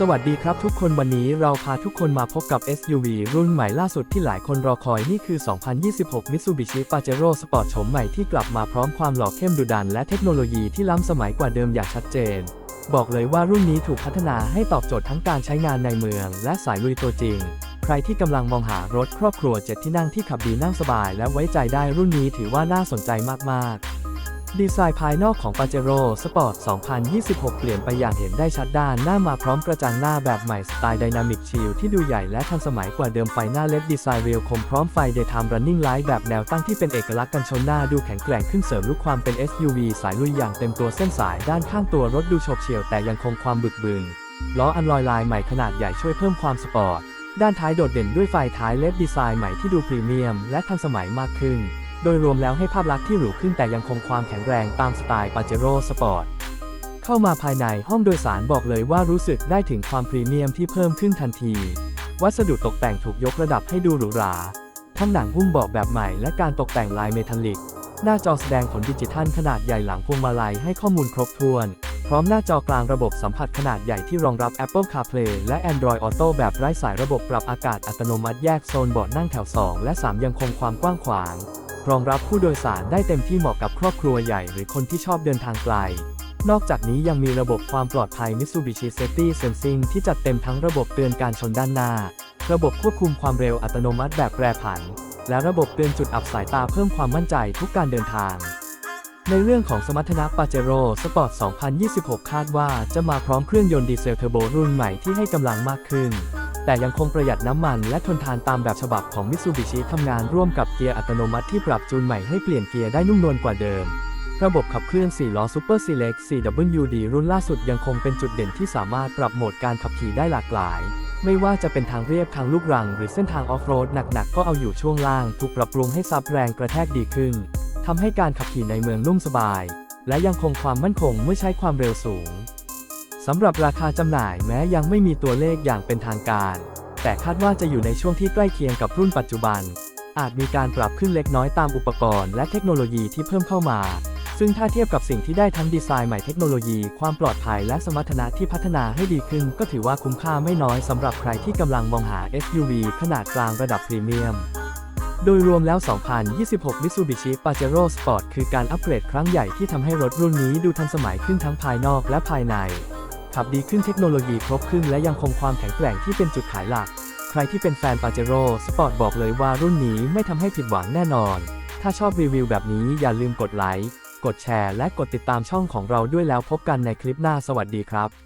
สวัสดีครับทุกคนวันนี้เราพาทุกคนมาพบกับ SUV รุ่นใหม่ล่าสุดที่หลายคนรอคอยนี่คือ 2026 Mitsubishi Pajero Sport โฉมใหม่ที่กลับมาพร้อมความหล่อเข้มดุดันและเทคโนโลยีที่ล้ำสมัยกว่าเดิมอย่างชัดเจน บอกเลยว่ารุ่นนี้ถูกพัฒนาให้ตอบโจทย์ทั้งการใช้งานในเมือง และสายลุยตัวจริง ใครที่กำลังมองหารถครอบครัวเจ็ดที่นั่งที่ขับดีนั่งสบาย และไว้ใจได้รุ่นนี้ถือว่าน่าสนใจมากๆ ดีไซน์ภายนอกของ Pajero Sport 2026 เปลี่ยนไปอย่างเห็นได้ชัดด้านหน้ามาพร้อมกระจังหน้าแบบใหม่สไตล์ Dynamic Shield ที่ดูใหญ่และทันสมัยกว่าเดิมไฟหน้าเล็ดดีไซน์เรียวคมพร้อมไฟ Daytime Running Light แบบแนวตั้งที่เป็นเอกลักษณ์กันชนหน้าดูแข็งแกร่งขึ้นเสริมลุคความเป็น SUV สายลุยอย่างเต็มตัวเส้นสายด้านข้างตัวรถดูโฉบเฉี่ยวแต่ยังคงความบึกบึนล้ออันลอยลายใหม่ขนาดใหญ่ช่วยเพิ่มความสปอร์ตด้านท้ายโดดเด่นด้วยไฟท้ายเลดดีไซน์ใหม่ที่ดูพรีเมียมและทันสมัยมากขึ้น โดยรวมแล้วให้ภาพลักษณ์ที่หรูขึ้นแต่ยังคงความแข็งแรงตามสไตล์ Pajero Sport เข้ามาภายในห้องโดยสารบอกเลยว่ารู้สึกได้ถึงความพรีเมียมที่เพิ่มขึ้นทันที วัสดุตกแต่งถูกยกระดับให้ดูหรูหรา ทั้งหนังหุ้มเบาะแบบใหม่และการตกแต่งลายเมทัลลิก หน้าจอแสดงผลดิจิทัลขนาดใหญ่หลังพวงมาลัยให้ข้อมูลครบถ้วน พร้อมหน้าจอกลางระบบสัมผัสขนาดใหญ่ที่รองรับ Apple CarPlay และ Android Auto แบบไร้สายระบบปรับอากาศอัตโนมัติแยกโซนเบาะนั่งแถว 2 และ 3 ยังคงความกว้างขวาง รองรับผู้โดยสารได้เต็มที่เหมาะกับครอบครัวใหญ่หรือคนที่ชอบเดินทางไกล นอกจากนี้ยังมีระบบความปลอดภัย Mitsubishi Safety Sensing ที่จัดเต็มทั้งระบบเตือนการชนด้านหน้า ระบบควบคุมความเร็วอัตโนมัติแบบแปรผัน และระบบเตือนจุดอับสายตาเพิ่มความมั่นใจทุกการเดินทางในเรื่องของสมรรถนะ Pajero Sport 2026 คาดว่าจะมาพร้อมเครื่องยนต์ดีเซลเทอร์โบรุ่นใหม่ที่ให้กำลังมากขึ้น แต่ยังคงประหยัดน้ำมันและทนทานตามแบบฉบับของ Mitsubishi ทำงานร่วมกับเกียร์อัตโนมัติที่ปรับจูนใหม่ให้เปลี่ยนเกียร์ได้นุ่มนวลกว่าเดิม ระบบขับเคลื่อน 4 ล้อ Super Select 4WD รุ่นล่าสุดยังคงเป็นจุดเด่นที่สามารถปรับโหมดการขับขี่ได้หลากหลาย ไม่ว่าจะเป็นทางเรียบทางลูกรัง หรือเส้นทางออฟโรดหนักๆก็เอาอยู่ช่วงล่างถูกปรับปรุงให้ซับแรงกระแทกดีขึ้นทำให้การขับขี่ในเมืองนุ่มสบาย และยังคงความมั่นคงเมื่อใช้ความเร็วสูง สำหรับราคาจำหน่ายแม้ยังไม่มีตัวเลขอย่างเป็นทางการ แต่คาดว่าจะอยู่ในช่วงที่ใกล้เคียงกับรุ่นปัจจุบัน อาจมีการปรับขึ้นเล็กน้อยตามอุปกรณ์และเทคโนโลยีที่เพิ่มเข้ามา ซึ่งถ้าเทียบกับสิ่งที่ได้ทั้งดีไซน์ใหม่เทคโนโลยี ความปลอดภัยและสมรรถนะที่พัฒนาให้ดีขึ้น ก็ถือว่าคุ้มค่าไม่น้อยสำหรับใครที่กำลังมองหา SUV ขนาดกลางระดับพรีเมียมโดยรวมแล้ว 2026 Mitsubishi Pajero Sport คือการอัปเกรดครั้งใหญ่ที่ทำให้รถรุ่นนี้ดูทันสมัยขึ้นทั้งภายนอกและภายใน ขับดีขึ้นเทคโนโลยีครบครึ่งและยังคงความแข็งแกร่งที่เป็นจุดขายหลัก ใครที่เป็นแฟนปาเจโร่สปอร์ตบอกเลยว่ารุ่นนี้ไม่ทำให้ผิดหวังแน่นอน ถ้าชอบรีวิวแบบนี้อย่าลืมกดไลค์ กดแชร์ และกดติดตามช่องของเราด้วยแล้วพบกันในคลิปหน้าสวัสดีครับ